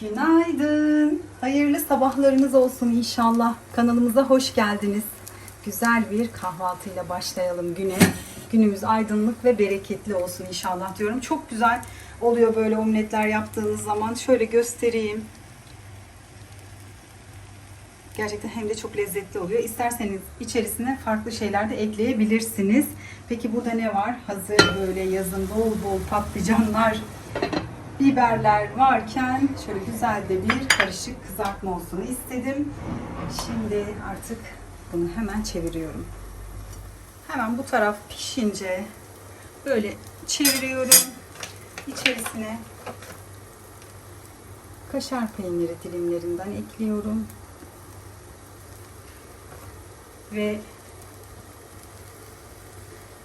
Günaydın. Hayırlı sabahlarınız olsun inşallah. Kanalımıza hoş geldiniz. Güzel bir kahvaltıyla başlayalım güne. Günümüz aydınlık ve bereketli olsun inşallah diyorum. Çok güzel oluyor böyle omletler yaptığınız zaman. Şöyle göstereyim. Gerçekten hem de çok lezzetli oluyor. İsterseniz içerisine farklı şeyler de ekleyebilirsiniz. Peki burada ne var? Hazır böyle yazın bol bol patlıcanlar, biberler varken şöyle güzel de bir karışık kızartma olsun istedim. Şimdi artık bunu hemen çeviriyorum. Hemen bu taraf pişince böyle çeviriyorum. İçerisine kaşar peyniri dilimlerinden ekliyorum. Ve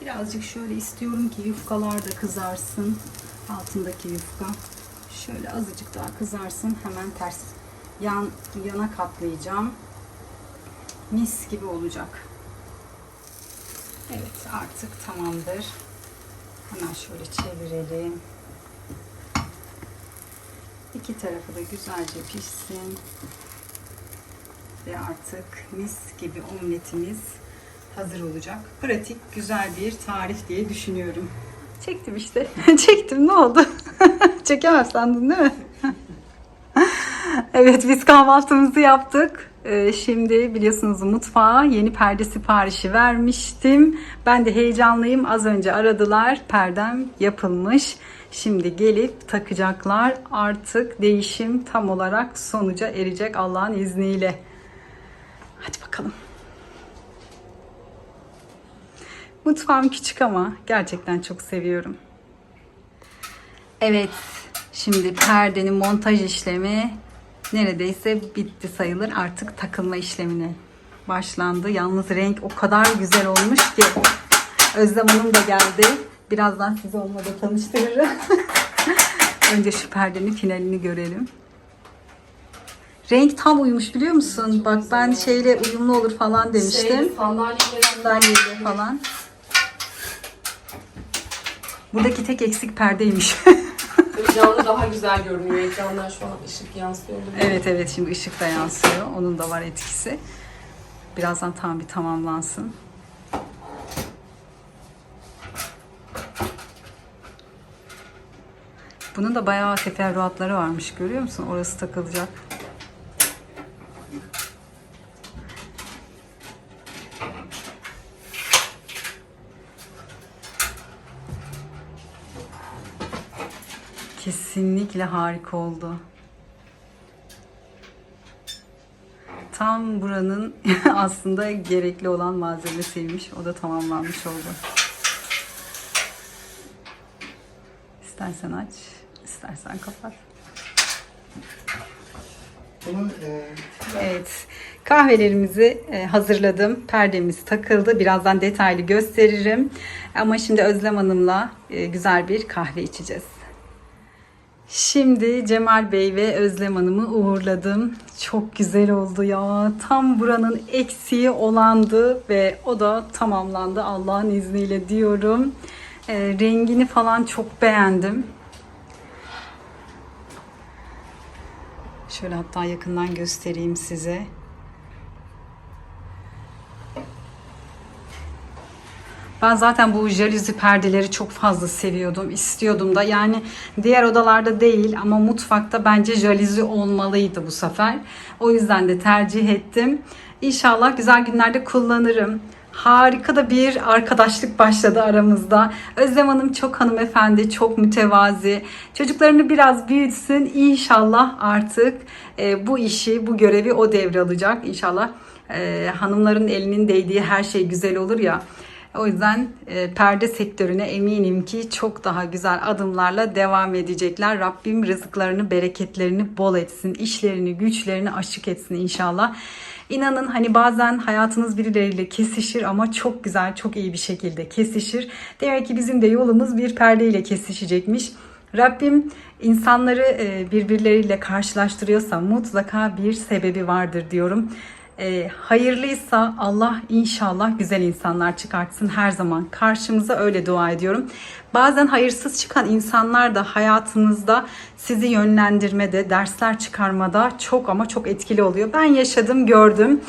birazcık şöyle istiyorum ki yufkalar da kızarsın. Altındaki yufka şöyle azıcık daha kızarsın. Hemen ters yan yana katlayacağım. Mis gibi olacak. Evet artık tamamdır. Hemen şöyle çevirelim. İki tarafı da güzelce pişsin. Ve artık mis gibi omletimiz hazır olacak. Pratik, güzel bir tarif diye düşünüyorum. Çektim işte. Çektim ne oldu? Çekemez sandın değil mi? evet biz kahvaltımızı yaptık. Ee, Şimdi biliyorsunuz mutfağa yeni perde siparişi vermiştim. Ben de heyecanlıyım. Az önce aradılar. Perdem yapılmış. Şimdi gelip takacaklar. Artık değişim tam olarak sonuca erecek Allah'ın izniyle. Hadi bakalım. Mutfağım küçük ama gerçekten çok seviyorum. Evet, şimdi perdenin montaj işlemi neredeyse bitti sayılır. Artık takılma işlemine başlandı. Yalnız renk o kadar güzel olmuş ki Özlem Hanım da geldi. Birazdan size onunla da tanıştırırım. Önce şu perdenin finalini görelim. Renk tam uymuş biliyor musun? Bak ben şeyle uyumlu olur falan demiştim. Şey, Sandalyeyle falan. Buradaki tek eksik perdeymiş. canlı daha güzel görünüyor. Ekrandan şu an ışık yansıyor. evet evet şimdi ışık da yansıyor. Onun da var etkisi. Birazdan tam bir tamamlansın. Bunun da bayağı teferruatları varmış görüyor musun? Orası takılacak. Kesinlikle harika oldu. Tam buranın aslında gerekli olan malzemesiymiş. O da tamamlanmış oldu. İstersen aç, istersen kapat. E, Evet. Kahvelerimizi e, hazırladım. Perdemiz takıldı. Birazdan detaylı gösteririm. Ama şimdi Özlem Hanım'la e, güzel bir kahve içeceğiz. Şimdi Cemal Bey ve Özlem Hanım'ı uğurladım. Çok güzel oldu ya. Tam buranın eksiği olandı ve o da tamamlandı Allah'ın izniyle diyorum. E, rengini falan çok beğendim. Şöyle hatta yakından göstereyim size. Ben zaten bu jaluzi perdeleri çok fazla seviyordum, istiyordum da. Yani diğer odalarda değil ama mutfakta bence jaluzi olmalıydı bu sefer. O yüzden de tercih ettim. İnşallah güzel günlerde kullanırım. Harika da bir arkadaşlık başladı aramızda. Özlem Hanım çok hanımefendi, çok mütevazi. Çocuklarını biraz büyütsün. İnşallah artık e, bu işi, bu görevi o devralacak. İnşallah e, hanımların elinin değdiği her şey güzel olur ya. O yüzden e, perde sektörüne eminim ki çok daha güzel adımlarla devam edecekler. Rabbim rızıklarını, bereketlerini bol etsin, işlerini, güçlerini açık etsin inşallah. İnanın hani bazen hayatınız birileriyle kesişir ama çok güzel, çok iyi bir şekilde kesişir. Demek ki bizim de yolumuz bir perdeyle kesişecekmiş. Rabbim insanları e, birbirleriyle karşılaştırıyorsa mutlaka bir sebebi vardır diyorum. E, hayırlıysa Allah inşallah güzel insanlar çıkartsın her zaman. Karşımıza öyle dua ediyorum. Bazen hayırsız çıkan insanlar da hayatınızda sizi yönlendirmede, dersler çıkarmada çok ama çok etkili oluyor. Ben yaşadım, gördüm.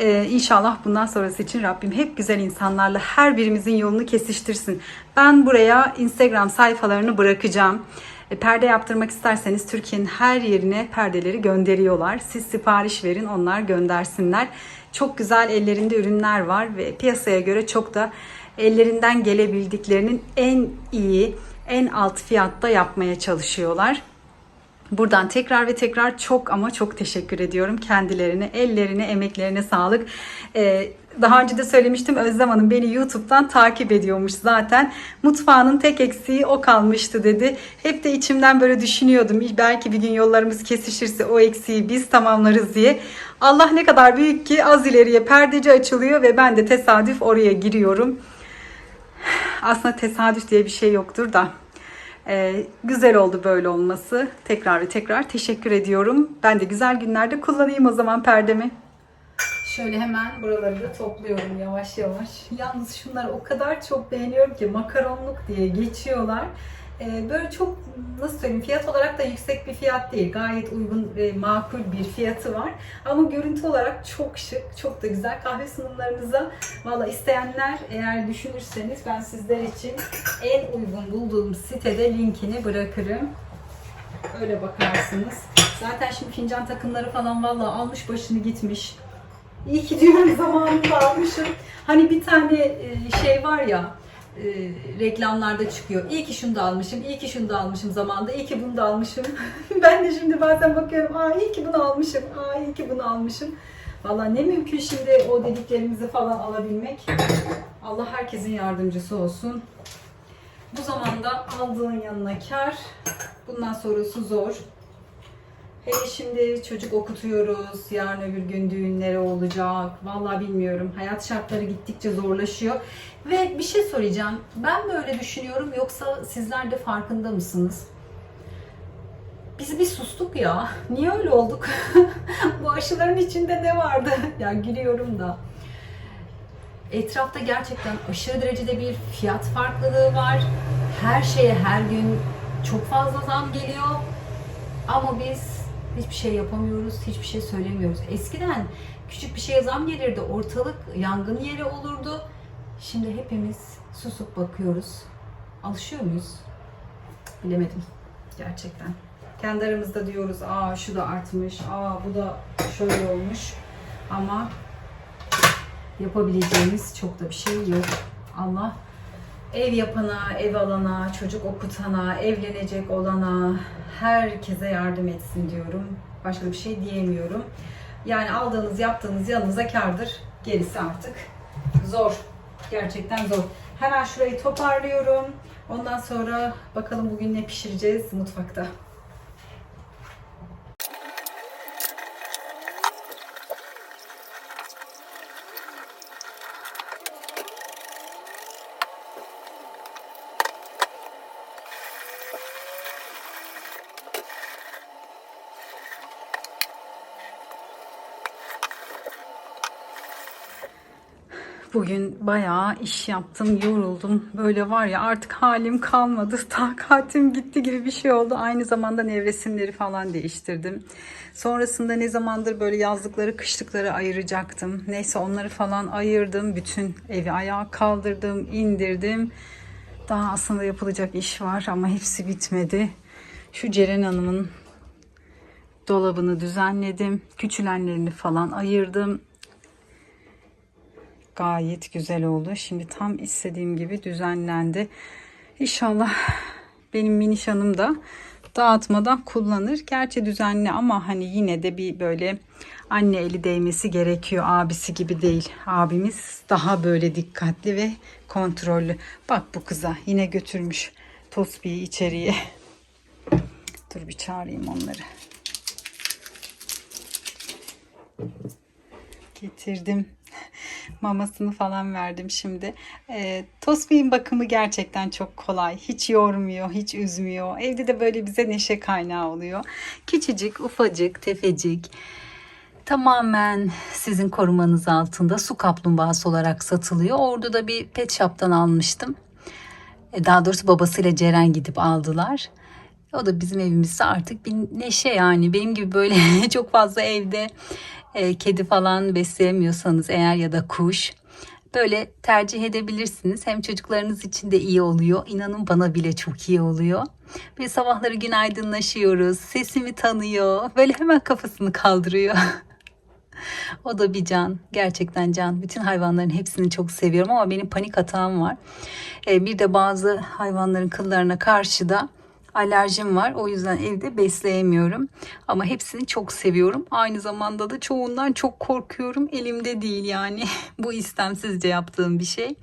Ee, inşallah bundan sonrası için Rabbim hep güzel insanlarla her birimizin yolunu kesiştirsin. Ben buraya Instagram sayfalarını bırakacağım. E, Perde yaptırmak isterseniz Türkiye'nin her yerine perdeleri gönderiyorlar. Siz sipariş verin onlar göndersinler. Çok güzel ellerinde ürünler var ve piyasaya göre çok da ellerinden gelebildiklerinin en iyi, en alt fiyatta yapmaya çalışıyorlar. Buradan tekrar ve tekrar çok ama çok teşekkür ediyorum kendilerine, ellerine, emeklerine sağlık. Ee, daha önce de söylemiştim Özlem Hanım beni YouTube'dan takip ediyormuş zaten. Mutfağının tek eksiği o kalmıştı dedi. Hep de içimden böyle düşünüyordum. Belki bir gün yollarımız kesişirse o eksiği biz tamamlarız diye. Allah ne kadar büyük ki az ileriye perdeci açılıyor ve ben de tesadüf oraya giriyorum. Aslında tesadüf diye bir şey yoktur da. Ee, güzel oldu böyle olması. Tekrar ve tekrar teşekkür ediyorum. Ben de güzel günlerde kullanayım o zaman perdemi. Şöyle hemen buraları da topluyorum yavaş yavaş. Yalnız şunları o kadar çok beğeniyorum ki makaronluk diye geçiyorlar. Ee, böyle çok nasıl söyleyeyim fiyat olarak da yüksek bir fiyat değil. Gayet uygun ve makul bir fiyatı var. Ama görüntü olarak çok şık, çok da güzel. Kahve sunumlarınıza valla isteyenler eğer düşünürseniz ben sizler için en uygun bulduğum sitede linkini bırakırım. Öyle bakarsınız. Zaten şimdi fincan takımları falan valla almış başını gitmiş. İyi ki diyorum zamanında almışım. Hani bir tane e, şey var ya e, reklamlarda çıkıyor. İyi ki şunu da almışım, iyi ki şunu da almışım zamanında, iyi ki bunu da almışım. ben de şimdi bazen bakıyorum, aa iyi ki bunu almışım, aa iyi ki bunu almışım. Valla ne mümkün şimdi o dediklerimizi falan alabilmek. Allah herkesin yardımcısı olsun. Bu zamanda aldığın yanına kar. Bundan sonrası zor. Hele şimdi çocuk okutuyoruz. Yarın öbür gün düğünleri olacak. Vallahi bilmiyorum. Hayat şartları gittikçe zorlaşıyor. Ve bir şey soracağım. Ben mi öyle düşünüyorum yoksa sizler de farkında mısınız? Biz bir sustuk ya. Niye öyle olduk? Bu aşıların içinde ne vardı? ya gülüyorum da. Etrafta gerçekten aşırı derecede bir fiyat farklılığı var. Her şeye her gün çok fazla zam geliyor. Ama biz hiçbir şey yapamıyoruz, hiçbir şey söylemiyoruz. Eskiden küçük bir şeye zam gelirdi, ortalık yangın yeri olurdu. Şimdi hepimiz susup bakıyoruz. Alışıyor muyuz? Bilemedim gerçekten. Kendi aramızda diyoruz, aa şu da artmış, aa bu da şöyle olmuş. Ama yapabileceğimiz çok da bir şey yok. Allah ev yapana, ev alana, çocuk okutana, evlenecek olana herkese yardım etsin diyorum. Başka bir şey diyemiyorum. Yani aldığınız, yaptığınız yanınıza kardır. Gerisi artık zor. Gerçekten zor. Hemen şurayı toparlıyorum. Ondan sonra bakalım bugün ne pişireceğiz mutfakta. Bugün bayağı iş yaptım, yoruldum. Böyle var ya artık halim kalmadı, takatim gitti gibi bir şey oldu. Aynı zamanda nevresimleri falan değiştirdim. Sonrasında ne zamandır böyle yazlıkları, kışlıkları ayıracaktım. Neyse onları falan ayırdım. Bütün evi ayağa kaldırdım, indirdim. Daha aslında yapılacak iş var ama hepsi bitmedi. Şu Ceren Hanım'ın dolabını düzenledim. Küçülenlerini falan ayırdım gayet güzel oldu. Şimdi tam istediğim gibi düzenlendi. İnşallah benim miniş hanım da dağıtmadan kullanır. Gerçi düzenli ama hani yine de bir böyle anne eli değmesi gerekiyor. Abisi gibi değil. Abimiz daha böyle dikkatli ve kontrollü. Bak bu kıza yine götürmüş Tosbi'yi içeriye. Dur bir çağırayım onları. Getirdim mamasını falan verdim şimdi. E, Tosbih'in bakımı gerçekten çok kolay. Hiç yormuyor, hiç üzmüyor. Evde de böyle bize neşe kaynağı oluyor. Küçücük, ufacık, tefecik. tamamen sizin korumanız altında su kaplumbağası olarak satılıyor. Orada da bir pet shop'tan almıştım. E, Daha doğrusu babasıyla Ceren gidip aldılar. O da bizim evimizde artık bir neşe yani. Benim gibi böyle çok fazla evde e, kedi falan besleyemiyorsanız eğer ya da kuş böyle tercih edebilirsiniz. Hem çocuklarınız için de iyi oluyor. İnanın bana bile çok iyi oluyor. Ve sabahları günaydınlaşıyoruz. Sesimi tanıyor. Böyle hemen kafasını kaldırıyor. O da bir can. Gerçekten can. Bütün hayvanların hepsini çok seviyorum ama benim panik atağım var. Ee, bir de bazı hayvanların kıllarına karşı da alerjim var. O yüzden evde besleyemiyorum. Ama hepsini çok seviyorum. Aynı zamanda da çoğundan çok korkuyorum. Elimde değil yani. Bu istemsizce yaptığım bir şey.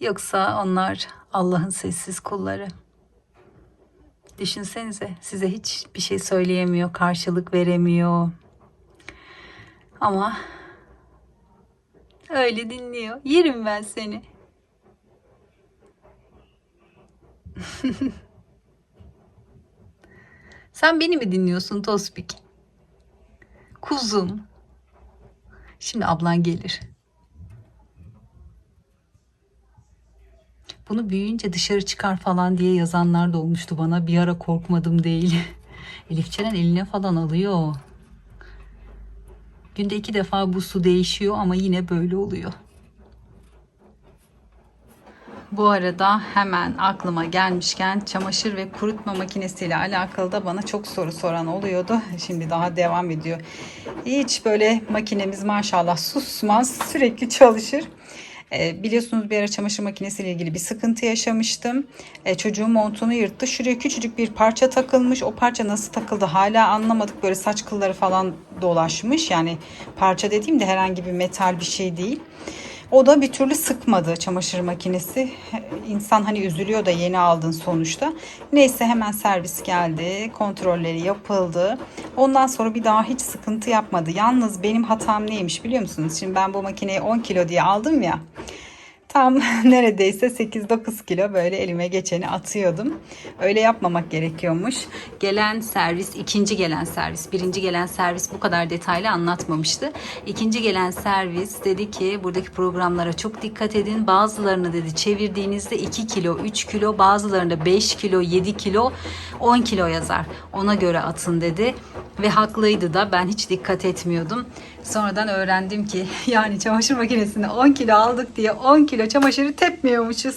Yoksa onlar Allah'ın sessiz kulları. Düşünsenize size hiç bir şey söyleyemiyor, karşılık veremiyor. Ama öyle dinliyor. Yerim ben seni. Sen beni mi dinliyorsun Tospik? Kuzum. Şimdi ablan gelir. Bunu büyüyünce dışarı çıkar falan diye yazanlar da olmuştu bana. Bir ara korkmadım değil. Elif Ceren eline falan alıyor. Günde iki defa bu su değişiyor ama yine böyle oluyor. Bu arada hemen aklıma gelmişken çamaşır ve kurutma makinesiyle alakalı da bana çok soru soran oluyordu. Şimdi daha devam ediyor. Hiç böyle makinemiz maşallah susmaz sürekli çalışır. Ee, biliyorsunuz bir ara çamaşır makinesiyle ilgili bir sıkıntı yaşamıştım. Ee, çocuğum montunu yırttı. Şuraya küçücük bir parça takılmış. O parça nasıl takıldı hala anlamadık. Böyle saç kılları falan dolaşmış. Yani parça dediğim de herhangi bir metal bir şey değil. O da bir türlü sıkmadı çamaşır makinesi. İnsan hani üzülüyor da yeni aldın sonuçta. Neyse hemen servis geldi. Kontrolleri yapıldı. Ondan sonra bir daha hiç sıkıntı yapmadı. Yalnız benim hatam neymiş biliyor musunuz? Şimdi ben bu makineyi 10 kilo diye aldım ya. Tam neredeyse 8-9 kilo böyle elime geçeni atıyordum. Öyle yapmamak gerekiyormuş. Gelen servis, ikinci gelen servis, birinci gelen servis bu kadar detaylı anlatmamıştı. İkinci gelen servis dedi ki buradaki programlara çok dikkat edin. Bazılarını dedi çevirdiğinizde 2 kilo, 3 kilo, bazılarında 5 kilo, 7 kilo, 10 kilo yazar. Ona göre atın dedi. Ve haklıydı da ben hiç dikkat etmiyordum. Sonradan öğrendim ki yani çamaşır makinesinde 10 kilo aldık diye 10 kilo çamaşırı tepmiyormuşuz.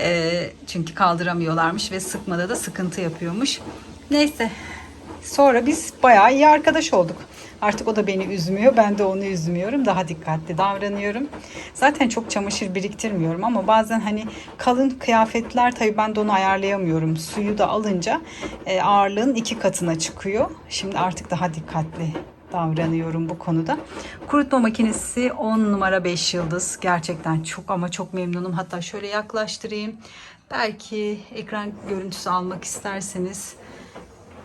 Ee, çünkü kaldıramıyorlarmış ve sıkmada da sıkıntı yapıyormuş. Neyse sonra biz bayağı iyi arkadaş olduk. Artık o da beni üzmüyor. Ben de onu üzmüyorum. Daha dikkatli davranıyorum. Zaten çok çamaşır biriktirmiyorum ama bazen hani kalın kıyafetler tabii ben de onu ayarlayamıyorum. Suyu da alınca e, ağırlığın iki katına çıkıyor. Şimdi artık daha dikkatli davranıyorum bu konuda. Kurutma makinesi 10 numara 5 yıldız. Gerçekten çok ama çok memnunum. Hatta şöyle yaklaştırayım. Belki ekran görüntüsü almak isterseniz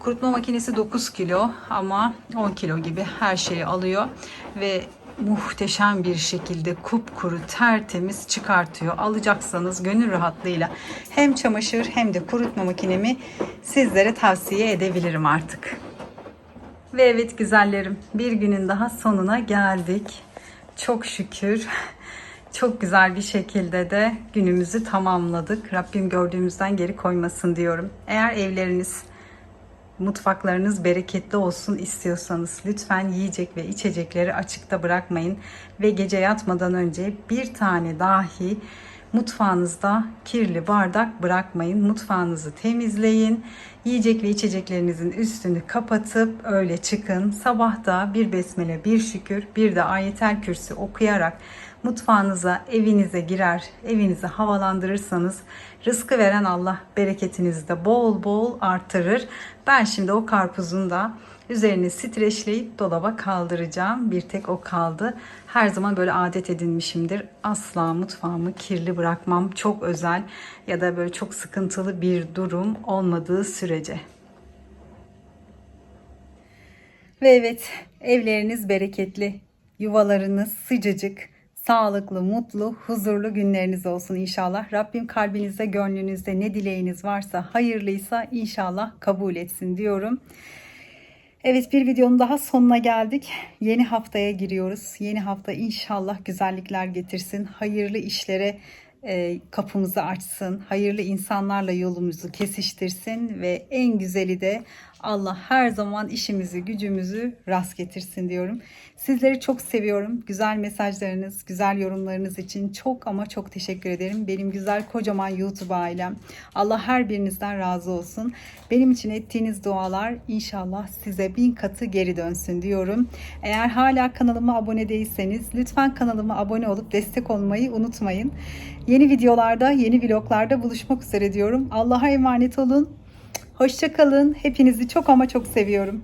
Kurutma makinesi 9 kilo ama 10 kilo gibi her şeyi alıyor ve muhteşem bir şekilde kupkuru tertemiz çıkartıyor. Alacaksanız gönül rahatlığıyla hem çamaşır hem de kurutma makinemi sizlere tavsiye edebilirim artık. Ve evet güzellerim bir günün daha sonuna geldik. Çok şükür çok güzel bir şekilde de günümüzü tamamladık. Rabbim gördüğümüzden geri koymasın diyorum. Eğer evleriniz mutfaklarınız bereketli olsun istiyorsanız lütfen yiyecek ve içecekleri açıkta bırakmayın ve gece yatmadan önce bir tane dahi mutfağınızda kirli bardak bırakmayın. Mutfağınızı temizleyin. Yiyecek ve içeceklerinizin üstünü kapatıp öyle çıkın. Sabah da bir besmele, bir şükür, bir de ayetel kürsü okuyarak mutfağınıza, evinize girer, evinizi havalandırırsanız rızkı veren Allah bereketinizi de bol bol artırır. Ben şimdi o karpuzun da üzerini streçleyip dolaba kaldıracağım. Bir tek o kaldı. Her zaman böyle adet edinmişimdir. Asla mutfağımı kirli bırakmam. Çok özel ya da böyle çok sıkıntılı bir durum olmadığı sürece. Ve evet evleriniz bereketli, yuvalarınız sıcacık, sağlıklı, mutlu, huzurlu günleriniz olsun inşallah. Rabbim kalbinizde, gönlünüzde ne dileğiniz varsa, hayırlıysa inşallah kabul etsin diyorum. Evet bir videonun daha sonuna geldik. Yeni haftaya giriyoruz. Yeni hafta inşallah güzellikler getirsin. Hayırlı işlere e, kapımızı açsın. Hayırlı insanlarla yolumuzu kesiştirsin ve en güzeli de Allah her zaman işimizi, gücümüzü rast getirsin diyorum. Sizleri çok seviyorum. Güzel mesajlarınız, güzel yorumlarınız için çok ama çok teşekkür ederim. Benim güzel kocaman YouTube ailem. Allah her birinizden razı olsun. Benim için ettiğiniz dualar inşallah size bin katı geri dönsün diyorum. Eğer hala kanalıma abone değilseniz lütfen kanalıma abone olup destek olmayı unutmayın. Yeni videolarda, yeni vloglarda buluşmak üzere diyorum. Allah'a emanet olun. Hoşça kalın. Hepinizi çok ama çok seviyorum.